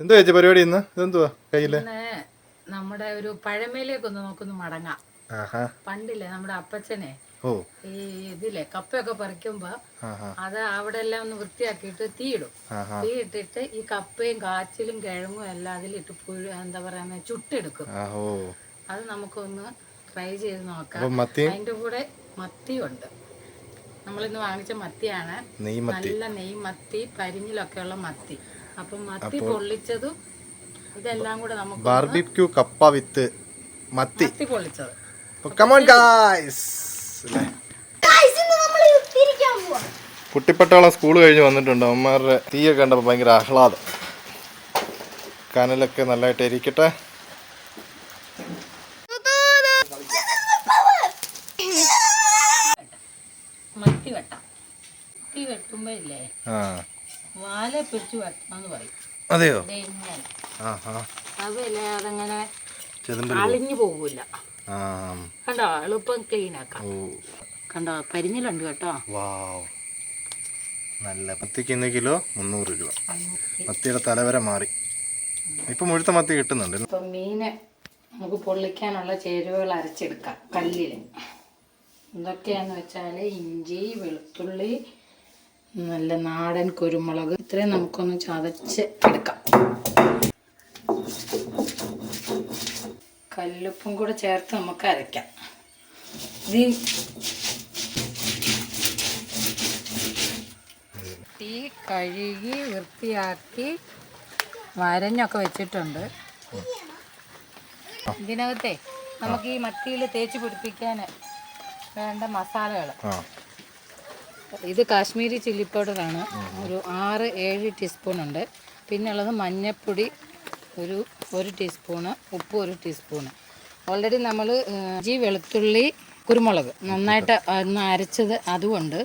എന്താ ചേച്ചി പരിപാടി ഇന്ന്? ഇതെന്തുവാ കയ്യിൽ? നമ്മുടെ ഒരു പഴമയിലേക്ക് ഒന്ന് നോക്കുന്നു മടങ്ങാം പണ്ടില്ലേ നമ്മുടെ അപ്പച്ചനെ ഓ. ഈ ഇതില്ലേ കപ്പയൊക്കെ പറിക്കുമ്പോ അത് അവിടെ എല്ലാം ഒന്ന് വൃത്തിയാക്കിയിട്ട് തീയിടും. ആഹാ. തീ ഇട്ടിട്ട് ഈ കപ്പയും കാച്ചിലും കിഴങ്ങും എല്ലാം അതിലിട്ട് പുഴു എന്താ പറയുന്ന ചുട്ടെടുക്കും. അത് നമുക്കൊന്ന് ട്രൈ ചെയ്ത് നോക്കാം. അതിന്റെ കൂടെ മത്തിയുണ്ട്. നമ്മളിന്ന് വാങ്ങിച്ച മത്തിയാണ്. നല്ല നെയ്മത്തി പരിഞ്ഞിലൊക്കെയുള്ള മത്തി. അപ്പം മത്തി പൊള്ളിച്ചതും ഇതെല്ലാം കൂടെ നമുക്ക് ബാർബിക്യൂ കപ്പ വിത്ത് മത്തി. മത്തി പൊള്ളിച്ചത്. കമോൺ ഗായ്സ് കുട്ടിപ്പട്ടാളം സ്കൂൾ കഴിഞ്ഞ് വന്നിട്ടുണ്ട്. അമ്മമാരുടെ തീയൊക്കെ കണ്ടപ്പോൾ ഭയങ്കര ആഹ്ലാദം. കനലൊക്കെ നല്ലതായിട്ട് ഇരിക്കട്ടെ മത്തി വെട്ടാം മത്തി വെട്ടുമ്പോ ഇല്ലേ ആ വാല പിടിച്ച് വെട്ടണമെന്ന് പറയും. അതെയോ? ദേ ഇങ്ങനെ. ആ ആ അതല്ലേ അതങ്ങനെ ചെതുമ്പൽ അളിഞ്ഞു പോകൂല. ആ. കണ്ടോ? എളുപ്പം ക്ലീൻ ആക്കാം. കണ്ടോ? പരിഞ്ഞിലുണ്ട് കേട്ടോ. നല്ല മത്തിക്ക് ഇന്ന് കിലോ മുന്നൂറ് രൂപ. മത്തിയുടെ തലവര മാറി. ഇപ്പൊ മുഴുത്ത മത്തി കിട്ടുന്നുണ്ട്. ഇപ്പൊ മീന് നമുക്ക് പൊള്ളിക്കാനുള്ള ചേരുവകൾ അരച്ചെടുക്കാം. കല്ലിൽ എന്തൊക്കെയാന്ന് വെച്ചാൽ ഇഞ്ചി വെളുത്തുള്ളി നല്ല നാടൻ കുരുമുളക്. ഇത്രയും നമുക്കൊന്ന് ചതച്ച് എടുക്കാം. കല്ലുപ്പും കൂടെ ചേർത്ത് നമുക്ക് അരയ്ക്കാം. ഇത് തീ കഴുകി വൃത്തിയാക്കി വരഞ്ഞൊക്കെ വെച്ചിട്ടുണ്ട്. ഇതിനകത്തെ നമുക്ക് ഈ മത്തിയിൽ തേച്ച് പിടിപ്പിക്കാൻ വേണ്ട മസാലകൾ ഇത് കാശ്മീരി ചില്ലി പൗഡറാണ്. ഒരു ആറ് ഏഴ് ടീസ്പൂൺ ഉണ്ട് പിന്നെ ഉള്ളത് മഞ്ഞൾപ്പൊടി ഒരു ഒരു ടീസ്പൂണ് ഉപ്പ് ഒരു ടീസ്പൂണ്. ഓൾറെഡി നമ്മൾ ഇഞ്ചി വെളുത്തുള്ളി കുരുമുളക് നന്നായിട്ട് ഒന്ന് അരച്ചത് അതുകൊണ്ട്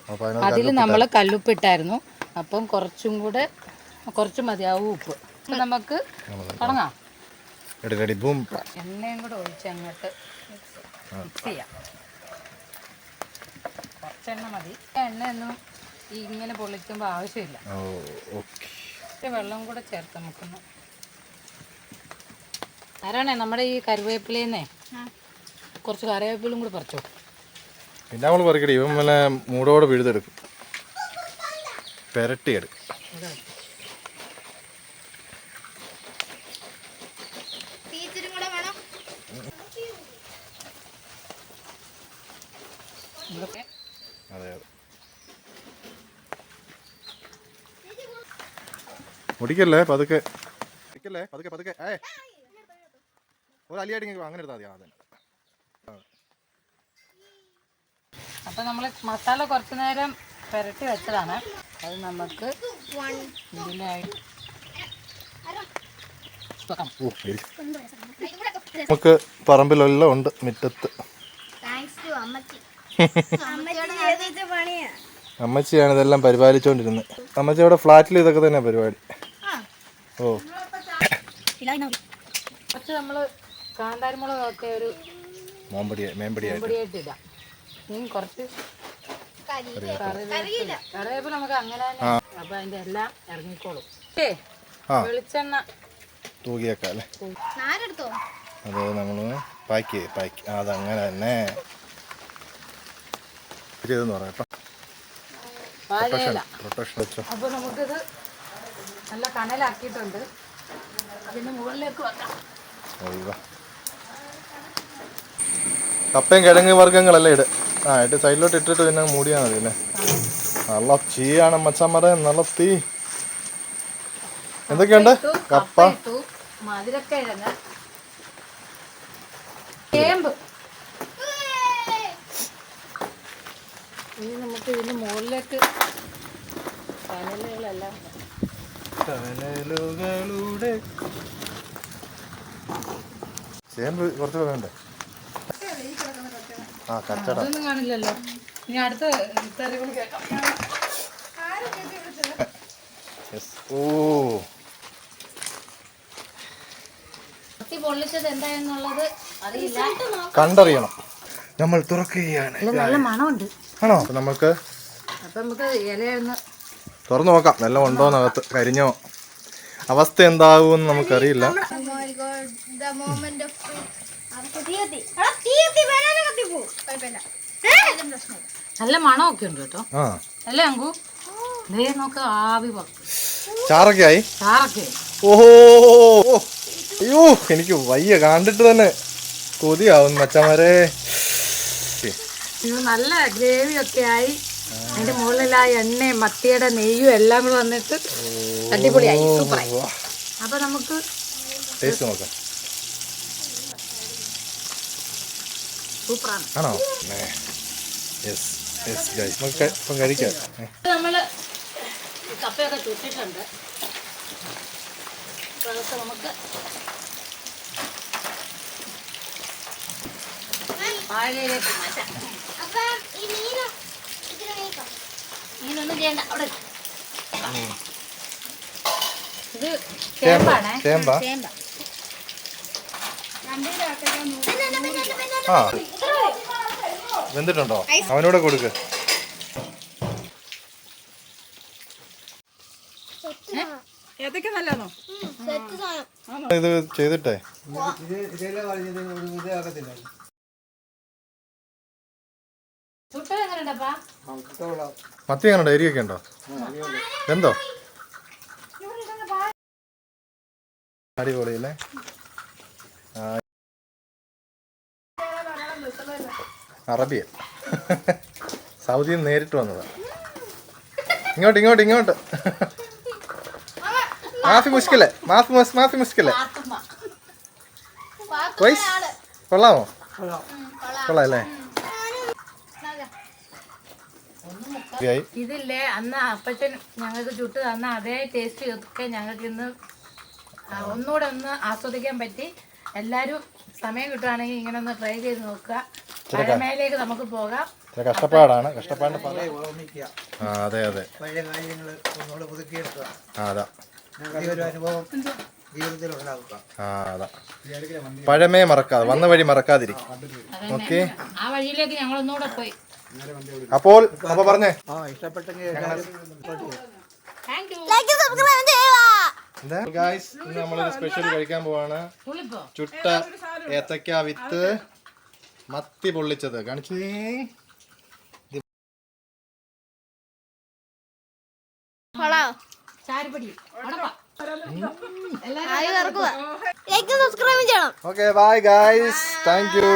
അതിൽ നമ്മൾ കല്ലുപ്പിട്ടായിരുന്നു. അപ്പം കുറച്ചും കൂടെ കുറച്ച് മതിയാവും ഉപ്പ്. നമുക്ക് തുടങ്ങാം. എണ്ണയും കൂടെ ഒഴിച്ച് അങ്ങോട്ട് മിക്സ് ചെയ്യാം. കുറച്ചെണ്ണ മതി. എണ്ണയൊന്നും ഒന്നും ഇങ്ങനെ പൊള്ളിക്കുമ്പോൾ ആവശ്യമില്ല. വെള്ളം കൂടെ ചേർത്ത് നമുക്കൊന്ന് ആരാണേ നമ്മുടെ ഈ കരുവേപ്പിലേന്നേ? കുറച്ച് കറിവേപ്പിലും കൂടി പറിച്ചോ? പിന്നെ നമ്മൾ പറിക്കടി. ഇവൻ വല്ല മൂടോടെ പിഴുതെടുക്കും. പെരട്ടിയെടുക്കും. ഇതൊക്കെ അതെ അതെ മുടിക്കല്ലേ? പതുക്കെ. മുടിക്കല്ലേ? പതുക്കെ പതുക്കെ. ഏ ഒരു അലിയായിട്ട് അങ്ങനെ എടുത്താൽ മതി. ആ, അപ്പൊ നമ്മൾ നമ്മൾ മസാല കുറച്ചു നേരം പുരട്ടി വെച്ചതാണ്. അത് നമുക്ക് ഇതിലായി നമുക്ക് പറമ്പിലെല്ലാം ഉണ്ട് മുറ്റത്ത്. അമ്മച്ചിയാണ് ഇതെല്ലാം പരിപാലിച്ചോണ്ടിരുന്നത് അമ്മച്ചി അവിടെ ഫ്ലാറ്റിൽ ഇതൊക്കെ തന്നെ പരിപാടി. ഓ. കുറച്ച് നമ്മൾ ഒരു മേമ്പടിയായിട്ട്. ഇടാം. ഇനി കുറച്ച് നമുക്ക് അങ്ങനെ തന്നെ അപ്പൊ അതിന്റെ എല്ലാം ഇറങ്ങിക്കോളും. വെളിച്ചെണ്ണ. അത് നമ്മൾ പാക്ക് പാക്ക് അതങ്ങനെ തന്നെ. ചെയ്തെന്ന് പറയാം പ്രൊട്ടക്ഷൻ വെച്ചോ. അപ്പൊ നമുക്കിത് നല്ല കനലാക്കിയിട്ടുണ്ട്. അതിന് മുകളിലേക്ക് വെക്കാം. കപ്പയും കിഴങ്ങ് വർഗങ്ങളല്ലേ ഇട്. ആ ഇട്ട് സൈഡിലോട്ട് ഇട്ടിട്ട് പിന്നെ മൂടിയാൽ മതി അല്ലേ നല്ല ചീയാണ് മച്ചമ്മറ നല്ല തീ. എന്തൊക്കെയുണ്ട്? കപ്പ മധുരക്കിഴങ്ങ്. ചേമ്പ്. ഇനി നമുക്ക് ഇതിന് മുകളിലേക്ക് കനലുകളെല്ലാം കനലുകളുടെ ചേമ്പ് കുറച്ച് വേണ്ടേ ആ കച്ചട. അതൊന്നും കാണില്ലല്ലോ. ഇനി അടുത്ത തെറികൾ കേൾക്കാം. Yes. ഓ. കത്തി പൊള്ളിച്ചത് എന്തായെന്നുള്ളത് അറിയില്ല. കണ്ടറിയണം. നമ്മൾ തുറക്കുകയാണ്. നല്ല മണമുണ്ട്. ആണോ? നമുക്ക് അപ്പൊ നമുക്ക് ഇലയൊന്ന് തുറന്നു നോക്കാം. വെള്ളം ഉണ്ടോന്നകത്ത് കരിഞ്ഞോ? അവസ്ഥ എന്താകുമെന്ന് നമുക്കറിയില്ല. നല്ല മണമൊക്കെ ഉണ്ട് കേട്ടോ. അല്ലേ അങ്കു? നോക്ക് ആവി ചാറൊക്കെ ആയി? ചാറൊക്കെ. ഓഹോ അയ്യോ എനിക്ക് വയ്യ. കണ്ടിട്ട് തന്നെ കൊതിയാവും മച്ചമാരെ നല്ല ഗ്രേവി ഒക്കെ ആയി. അതിന്റെ മുകളിൽ ആ എണ്ണയും മത്തിയുടെ നെയ്യും എല്ലാം കൂടെ വന്നിട്ട് അടിപൊളിയായി. സൂപ്പറായി. അപ്പൊ നമുക്ക് ടേസ്റ്റ് നോക്കാം. സൂപ്പറാണ്. ആണോ? ഇപ്പം കഴിക്കാം. നമ്മൾ കപ്പയൊക്കെ ചുട്ടിട്ടുണ്ട്. നമുക്ക് വാഴയിലേക്ക് മാറ്റാം അപ്പം ഈ മീന് ഇതിന് വേക്കാം. ഇങ്ങനൊന്നും ചെയ്യണ്ട അവിടെ ഇത് ചേമ്പാണേ ചേമ്പാ ആ വെന്തിട്ടുണ്ടോ അവനോട് കൊടുക്ക്. ഇത് ചെയ്തിട്ടേ മത്തി എങ്ങനെ എരിയൊക്കെ ഉണ്ടോ? എന്തോ? അടിപൊളിയല്ലേ. അറബിയ സൗദിയിൽ നിന്ന് നേരിട്ട് വന്നതാ. ഇങ്ങോട്ട് ഇങ്ങോട്ട് ഇങ്ങോട്ട്. മാഫി മുഷ്കില്ലേ മാഫി മാഫി വൈസ് കൊള്ളാമോ? കൊള്ളാം അല്ലേ? ഇതില്ലേ? അന്ന് അപ്പച്ചൻ ഞങ്ങൾക്ക് ചുട്ട് തന്ന അതേ ടേസ്റ്റ് ഒക്കെ ഞങ്ങൾക്ക് ഇന്ന് ഒന്നുകൂടെ ഒന്ന് ആസ്വദിക്കാൻ പറ്റി. എല്ലാവരും സമയം കിട്ടുകയാണെങ്കിൽ ഇങ്ങനെ ഒന്ന് ട്രൈ ചെയ്ത് നോക്കുക. പഴമയിലേക്ക് നമുക്ക് പോകാം. ഇത്ര കഷ്ടപ്പാടാണ്. കഷ്ടപ്പാടിന്റെ ആ അതെ അതെ. പഴയ കാര്യങ്ങൾ ഒന്നുകൂടെ പുതുക്കിയെടുക്കുക അതാ. ഒരു അനുഭവം പഴമയെ മറക്കാതെ വന്ന വഴി മറക്കാതിരിക്കും. ഓക്കെ. ആ വഴിയിലേക്ക് ഞങ്ങൾ ഒന്നുകൂടെ പോയി. അപ്പോൾ അപ്പൊ പറഞ്ഞേ. ഗായ്സ് ഇന്ന് നമ്മളൊരു സ്പെഷ്യൽ കഴിക്കാൻ പോവാണ്. ചുട്ട ഏത്തക്ക വിത്ത് മത്തി പൊള്ളിച്ചത്. കാണിച്ചേ. Okay bye guys thank you